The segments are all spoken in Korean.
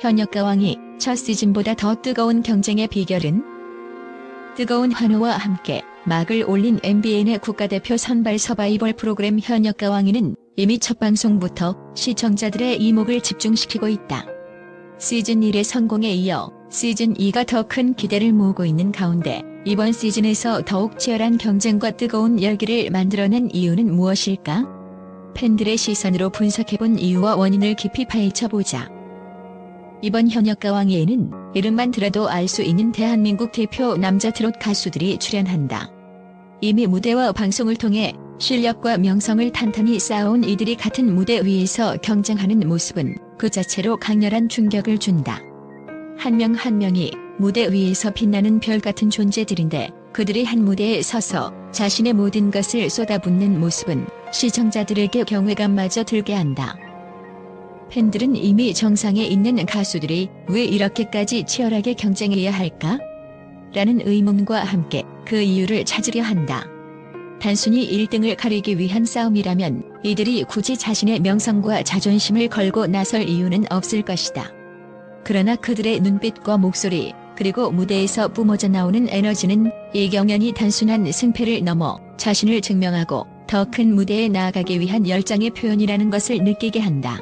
현역 가왕이 첫 시즌보다 더 뜨거운 경쟁의 비결은? 뜨거운 환호와 함께 막을 올린 MBN의 국가대표 선발 서바이벌 프로그램 현역 가왕이는 이미 첫 방송부터 시청자들의 이목을 집중시키고 있다. 시즌 1의 성공에 이어 시즌 2가 더 큰 기대를 모으고 있는 가운데 이번 시즌에서 더욱 치열한 경쟁과 뜨거운 열기를 만들어낸 이유는 무엇일까? 팬들의 시선으로 분석해본 이유와 원인을 깊이 파헤쳐보자. 이번 현역 가왕회에는 이름만 들어도 알 수 있는 대한민국 대표 남자 트롯 가수들이 출연한다. 이미 무대와 방송을 통해 실력과 명성을 탄탄히 쌓아온 이들이 같은 무대 위에서 경쟁하는 모습은 그 자체로 강렬한 충격을 준다. 한 명한 명이 무대 위에서 빛나는 별 같은 존재들인데 그들이 한 무대에 서서 자신의 모든 것을 쏟아붓는 모습은 시청자들에게 경외감마저 들게 한다. 팬들은 이미 정상에 있는 가수들이 왜 이렇게까지 치열하게 경쟁해야 할까? 라는 의문과 함께 그 이유를 찾으려 한다. 단순히 1등을 가리기 위한 싸움이라면 이들이 굳이 자신의 명성과 자존심을 걸고 나설 이유는 없을 것이다. 그러나 그들의 눈빛과 목소리, 그리고 무대에서 뿜어져 나오는 에너지는 이경연이 단순한 승패를 넘어 자신을 증명하고 더 큰 무대에 나아가기 위한 열정의 표현이라는 것을 느끼게 한다.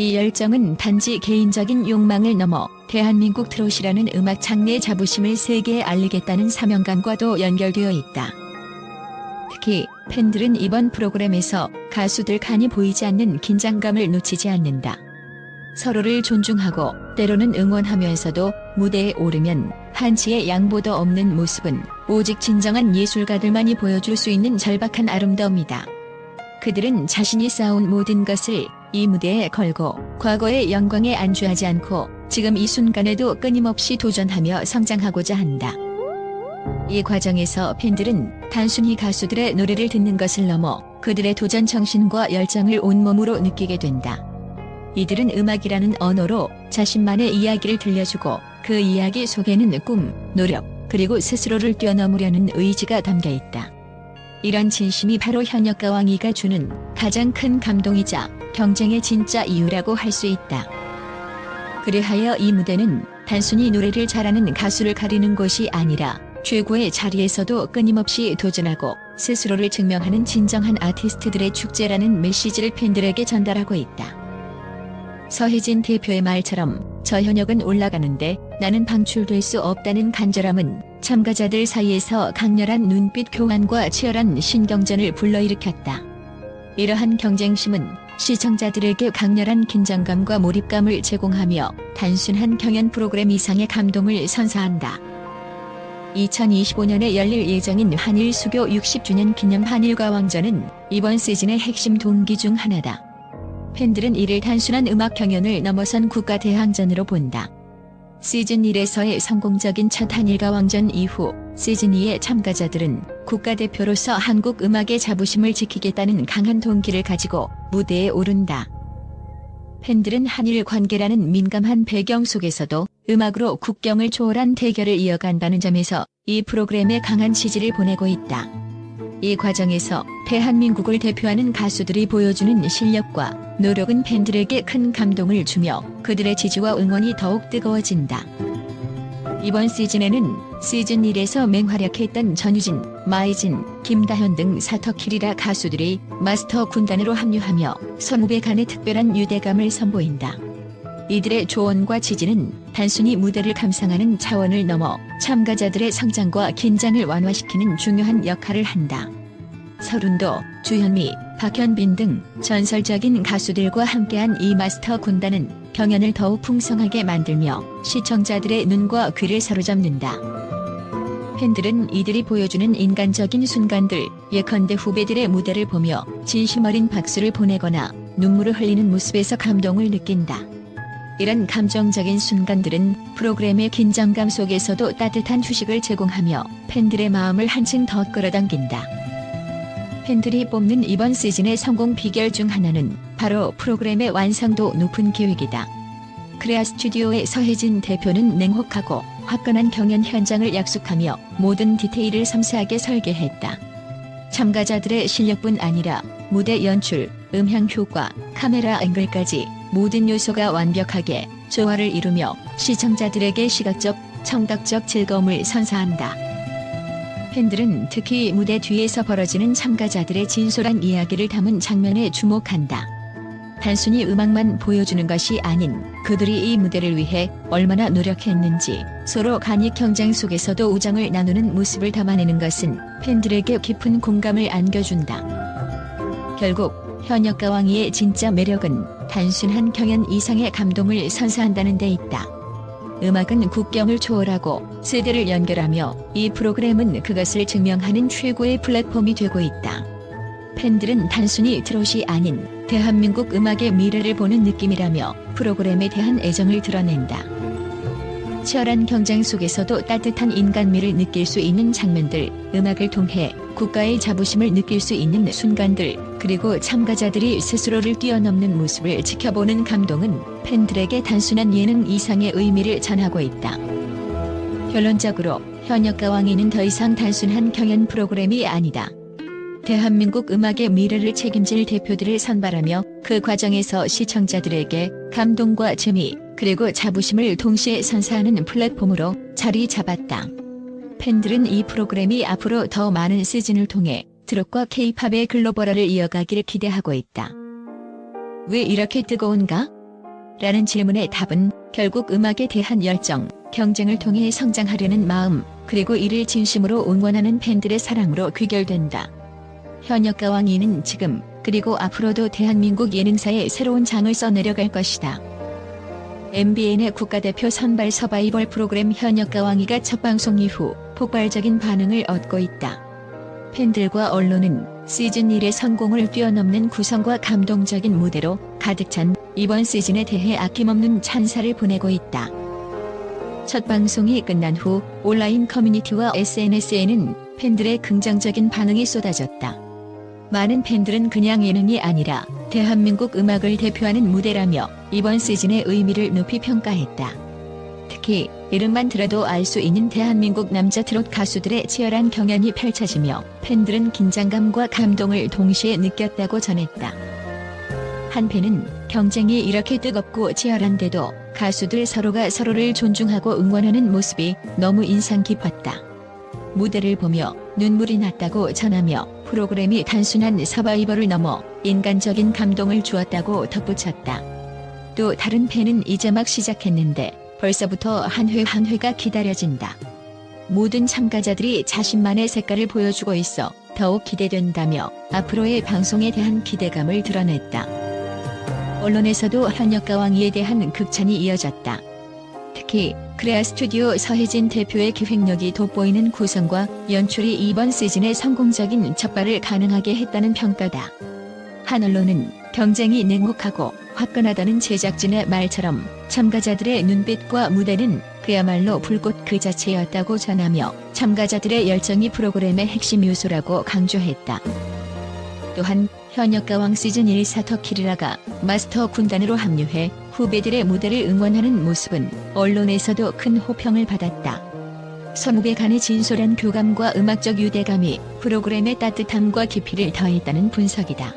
이 열정은 단지 개인적인 욕망을 넘어 대한민국 트롯이라는 음악 장르의 자부심을 세계에 알리겠다는 사명감과도 연결되어 있다. 특히 팬들은 이번 프로그램에서 가수들 간이 보이지 않는 긴장감을 놓치지 않는다. 서로를 존중하고 때로는 응원하면서도 무대에 오르면 한치의 양보도 없는 모습은 오직 진정한 예술가들만이 보여줄 수 있는 절박한 아름다움이다. 그들은 자신이 쌓아온 모든 것을 이 무대에 걸고 과거의 영광에 안주하지 않고 지금 이 순간에도 끊임없이 도전하며 성장하고자 한다. 이 과정에서 팬들은 단순히 가수들의 노래를 듣는 것을 넘어 그들의 도전 정신과 열정을 온몸으로 느끼게 된다. 이들은 음악이라는 언어로 자신만의 이야기를 들려주고 그 이야기 속에는 꿈, 노력, 그리고 스스로를 뛰어넘으려는 의지가 담겨 있다. 이런 진심이 바로 현역가 왕이가 주는 가장 큰 감동이자 경쟁의 진짜 이유라고 할 수 있다. 그리하여 이 무대는 단순히 노래를 잘하는 가수를 가리는 곳이 아니라 최고의 자리에서도 끊임없이 도전하고 스스로를 증명하는 진정한 아티스트들의 축제라는 메시지를 팬들에게 전달하고 있다. 서혜진 대표의 말처럼 저 현역은 올라가는데 나는 방출될 수 없다는 간절함은 참가자들 사이에서 강렬한 눈빛 교환과 치열한 신경전을 불러일으켰다. 이러한 경쟁심은 시청자들에게 강렬한 긴장감과 몰입감을 제공하며 단순한 경연 프로그램 이상의 감동을 선사한다. 2025년에 열릴 예정인 한일 수교 60주년 기념 한일과 왕전은 이번 시즌의 핵심 동기 중 하나다. 팬들은 이를 단순한 음악 경연을 넘어선 국가 대항전으로 본다. 시즌 1에서의 성공적인 첫 한일과 왕전 이후 시즌 2의 참가자들은 국가대표로서 한국 음악의 자부심을 지키겠다는 강한 동기를 가지고 무대에 오른다. 팬들은 한일 관계라는 민감한 배경 속에서도 음악으로 국경을 초월한 대결을 이어간다는 점에서 이 프로그램에 강한 지지를 보내고 있다. 이 과정에서 대한민국을 대표하는 가수들이 보여주는 실력과 노력은 팬들에게 큰 감동을 주며 그들의 지지와 응원이 더욱 뜨거워진다. 이번 시즌에는 시즌 1에서 맹활약했던 전유진, 마이진, 김다현 등 사터키리라 가수들이 마스터 군단으로 합류하며 선후배 간의 특별한 유대감을 선보인다. 이들의 조언과 지지는 단순히 무대를 감상하는 차원을 넘어 참가자들의 성장과 긴장을 완화시키는 중요한 역할을 한다. 서른도, 주현미, 박현빈 등 전설적인 가수들과 함께한 이 마스터 군단은 경연을 더욱 풍성하게 만들며 시청자들의 눈과 귀를 사로잡는다. 팬들은 이들이 보여주는 인간적인 순간들, 예컨대 후배들의 무대를 보며 진심 어린 박수를 보내거나 눈물을 흘리는 모습에서 감동을 느낀다. 이런 감정적인 순간들은 프로그램의 긴장감 속에서도 따뜻한 휴식을 제공하며 팬들의 마음을 한층 더 끌어당긴다. 팬들이 뽑는 이번 시즌의 성공 비결 중 하나는 바로 프로그램의 완성도 높은 계획이다. 크레아 스튜디오의 서혜진 대표는 냉혹하고 화끈한 경연 현장을 약속하며 모든 디테일을 섬세하게 설계했다. 참가자들의 실력뿐 아니라 무대 연출, 음향 효과, 카메라 앵글까지 모든 요소가 완벽하게 조화를 이루며 시청자들에게 시각적, 청각적 즐거움을 선사한다. 팬들은 특히 무대 뒤에서 벌어지는 참가자들의 진솔한 이야기를 담은 장면에 주목한다. 단순히 음악만 보여주는 것이 아닌 그들이 이 무대를 위해 얼마나 노력했는지 서로 간이 경쟁 속에서도 우정을 나누는 모습을 담아내는 것은 팬들에게 깊은 공감을 안겨준다. 결국 현역 가 왕이의 진짜 매력은 단순한 경연 이상의 감동을 선사한다는 데 있다. 음악은 국경을 초월하고 세대를 연결하며 이 프로그램은 그것을 증명하는 최고의 플랫폼이 되고 있다. 팬들은 단순히 트롯이 아닌 대한민국 음악의 미래를 보는 느낌이라며 프로그램에 대한 애정을 드러낸다. 치열한 경쟁 속에서도 따뜻한 인간미를 느낄 수 있는 장면들, 음악을 통해 국가의 자부심을 느낄 수 있는 순간들, 그리고 참가자들이 스스로를 뛰어넘는 모습을 지켜보는 감동은 팬들에게 단순한 예능 이상의 의미를 전하고 있다. 결론적으로 현역가 왕이는 더 이상 단순한 경연 프로그램이 아니다. 대한민국 음악의 미래를 책임질 대표들을 선발하며 그 과정에서 시청자들에게 감동과 재미 그리고 자부심을 동시에 선사하는 플랫폼으로 자리 잡았다. 팬들은 이 프로그램이 앞으로 더 많은 시즌을 통해 트롯과 케이팝의 글로벌화를 이어가기를 기대하고 있다. 왜 이렇게 뜨거운가? 라는 질문의 답은 결국 음악에 대한 열정, 경쟁을 통해 성장하려는 마음, 그리고 이를 진심으로 응원하는 팬들의 사랑으로 귀결된다. 현역 가 왕이는 지금 그리고 앞으로도 대한민국 예능사의 새로운 장을 써내려갈 것이다. MBN의 국가대표 선발 서바이벌 프로그램 현역가 왕이가 첫 방송 이후 폭발적인 반응을 얻고 있다. 팬들과 언론은 시즌 1의 성공을 뛰어넘는 구성과 감동적인 무대로 가득 찬 이번 시즌에 대해 아낌없는 찬사를 보내고 있다. 첫 방송이 끝난 후 온라인 커뮤니티와 SNS에는 팬들의 긍정적인 반응이 쏟아졌다. 많은 팬들은 그냥 예능이 아니라 대한민국 음악을 대표하는 무대라며 이번 시즌의 의미를 높이 평가했다. 특히 이름만 들어도 알 수 있는 대한민국 남자 트롯 가수들의 치열한 경연이 펼쳐지며 팬들은 긴장감과 감동을 동시에 느꼈다고 전했다. 한 팬은 경쟁이 이렇게 뜨겁고 치열한데도 가수들 서로가 서로를 존중하고 응원하는 모습이 너무 인상 깊었다. 무대를 보며 눈물이 났다고 전하며 프로그램이 단순한 서바이벌을 넘어 인간적인 감동을 주었다고 덧붙였다. 또 다른 팬은 이제 막 시작했는데 벌써부터 한 회 한 회가 기다려진다. 모든 참가자들이 자신만의 색깔을 보여주고 있어 더욱 기대된다며 앞으로의 방송에 대한 기대감을 드러냈다. 언론에서도 현역 가 왕이에 대한 극찬이 이어졌다. 특히 크레아 스튜디오 서혜진 대표의 기획력이 돋보이는 구성과 연출이 이번 시즌의 성공적인 첫발을 가능하게 했다는 평가다. 한 언론은 경쟁이 냉혹하고 화끈하다는 제작진의 말처럼 참가자들의 눈빛과 무대는 그야말로 불꽃 그 자체였다고 전하며 참가자들의 열정이 프로그램의 핵심 요소라고 강조했다. 또한 현역 가 왕 시즌 1 사터 키리라가 마스터 군단으로 합류해 후배들의 무대를 응원하는 모습은 언론에서도 큰 호평을 받았다. 선후배 간의 진솔한 교감과 음악적 유대감이 프로그램의 따뜻함과 깊이를 더했다는 분석이다.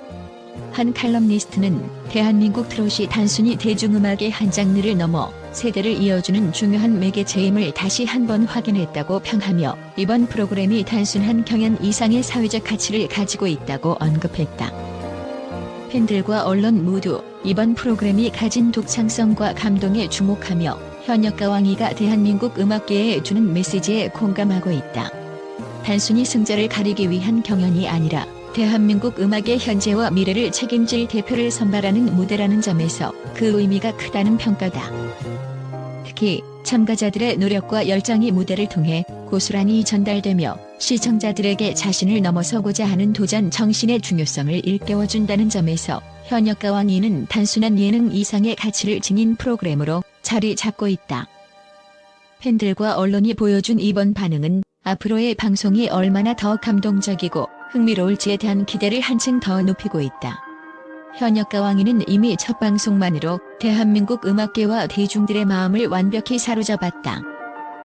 한 칼럼니스트는 대한민국 트롯이 단순히 대중음악의 한 장르를 넘어 세대를 이어주는 중요한 매개체임을 다시 한번 확인했다고 평하며 이번 프로그램이 단순한 경연 이상의 사회적 가치를 가지고 있다고 언급했다. 팬들과 언론 모두 이번 프로그램이 가진 독창성과 감동에 주목하며 현역 가 왕이가 대한민국 음악계에 주는 메시지에 공감하고 있다. 단순히 승자를 가리기 위한 경연이 아니라 대한민국 음악의 현재와 미래를 책임질 대표를 선발하는 무대라는 점에서 그 의미가 크다는 평가다. 특히 참가자들의 노력과 열정이 무대를 통해 고스란히 전달되며 시청자들에게 자신을 넘어서고자 하는 도전 정신의 중요성을 일깨워준다는 점에서 현역가 왕 이는 단순한 예능 이상의 가치를 지닌 프로그램으로 자리 잡고 있다. 팬들과 언론이 보여준 이번 반응은 앞으로의 방송이 얼마나 더 감동적이고 흥미로울지에 대한 기대를 한층 더 높이고 있다. 현역가 왕이는 이미 첫 방송만으로 대한민국 음악계와 대중들의 마음을 완벽히 사로잡았다.